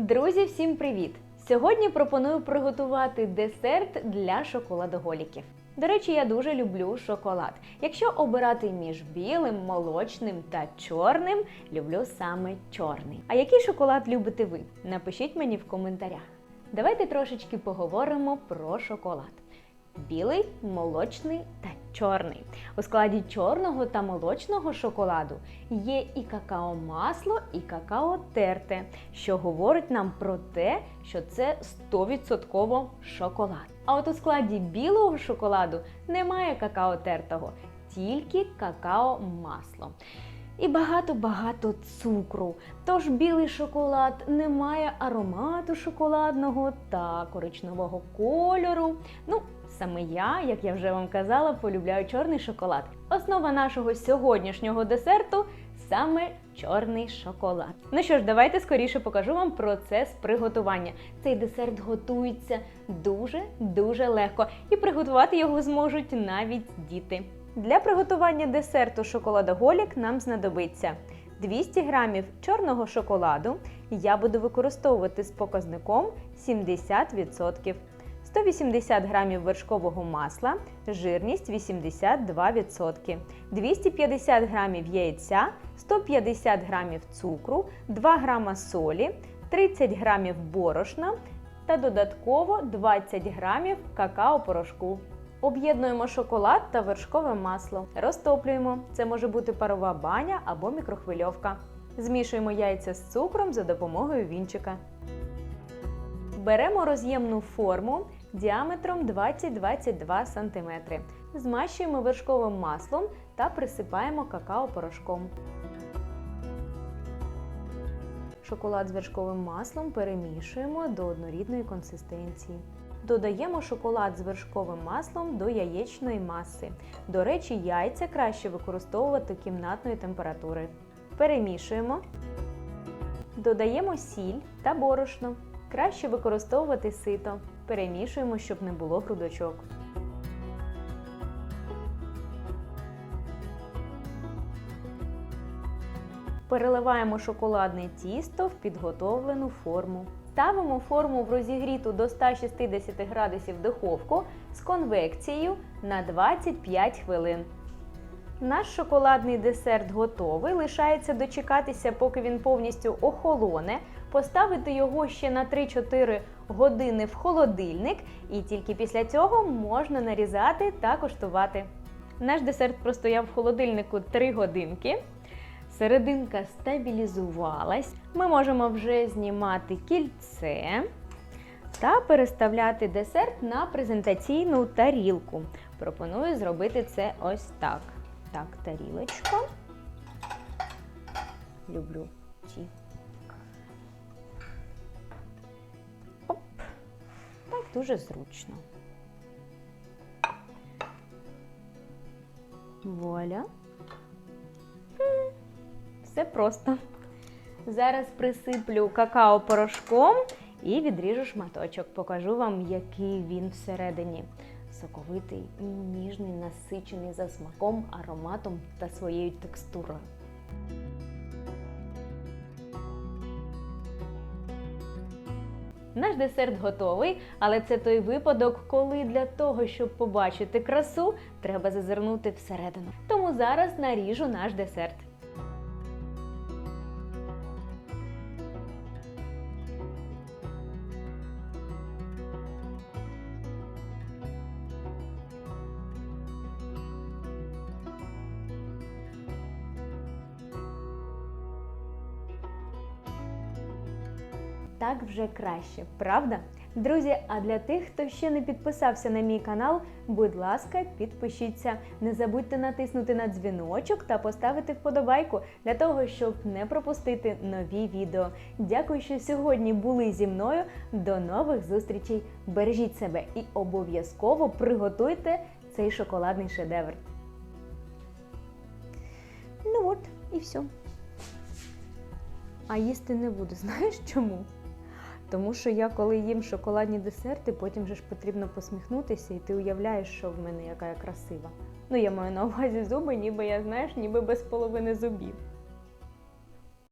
Друзі, всім привіт! Сьогодні пропоную приготувати десерт для шоколадоголіків. До речі, я дуже люблю шоколад. Якщо обирати між білим, молочним та чорним, люблю саме чорний. А який шоколад любите ви? Напишіть мені в коментарях. Давайте трошечки поговоримо про шоколад. Білий, молочний та чорний. У складі чорного та молочного шоколаду є і какао-масло, і какао терте, що говорить нам про те, що це 100% шоколад. А от у складі білого шоколаду немає какао тертого, тільки какао-масло. І багато-багато цукру. Тож білий шоколад не має аромату шоколадного та коричневого кольору. Ну, саме я, як я вже вам казала, полюбляю чорний шоколад. Основа нашого сьогоднішнього десерту саме чорний шоколад. Ну що ж, давайте скоріше покажу вам процес приготування. Цей десерт готується дуже-дуже легко, і приготувати його зможуть навіть діти. Для приготування десерту шоколадоголік нам знадобиться 200 г чорного шоколаду. Я буду використовувати з показником 70%. 180 г вершкового масла, жирність 82%, 250 г яйця, 150 г цукру, 2 г солі, 30 г борошна та додатково 20 г какао-порошку. Об'єднуємо шоколад та вершкове масло. Розтоплюємо. Це може бути парова баня або мікрохвильовка. Змішуємо яйця з цукром за допомогою вінчика. Беремо роз'ємну форму діаметром 20-22 см. Змащуємо вершковим маслом та присипаємо какао-порошком. Шоколад з вершковим маслом перемішуємо до однорідної консистенції. Додаємо шоколад з вершковим маслом до яєчної маси. До речі, яйця краще використовувати кімнатної температури. Перемішуємо. Додаємо сіль та борошно. Краще використовувати сито. Перемішуємо, щоб не було грудочок. Переливаємо шоколадне тісто в підготовлену форму. Ставимо форму в розігріту до 160 градусів духовку з конвекцією на 25 хвилин. Наш шоколадний десерт готовий. Лишається дочекатися, поки він повністю охолоне, поставити його ще на 3-4 години в холодильник, і тільки після цього можна нарізати та коштувати. Наш десерт простояв в холодильнику 3 годинки. Серединка стабілізувалась. Ми можемо вже знімати кільце та переставляти десерт на презентаційну тарілку. Пропоную зробити це ось так. Так, тарілочка. Люблю ці. Дуже зручно. Вуаля. Все просто. Зараз присиплю какао-порошком і відріжу шматочок. Покажу вам, який він всередині. Соковитий, ніжний, насичений за смаком, ароматом та своєю текстурою. Наш десерт готовий, але це той випадок, коли для того, щоб побачити красу, треба зазирнути всередину. Тому зараз наріжу наш десерт. Так вже краще, правда? Друзі, а для тих, хто ще не підписався на мій канал, будь ласка, підпишіться. Не забудьте натиснути на дзвіночок та поставити вподобайку для того, щоб не пропустити нові відео. Дякую, що сьогодні були зі мною. До нових зустрічей! Бережіть себе і обов'язково приготуйте цей шоколадний шедевр. Ну от, і все. А їсти не буду. Знаєш чому? Тому що я, коли їм шоколадні десерти, потім же ж потрібно посміхнутися, і ти уявляєш, що в мене яка я красива. Ну, я маю на увазі зуби, ніби я знаєш, ніби без половини зубів.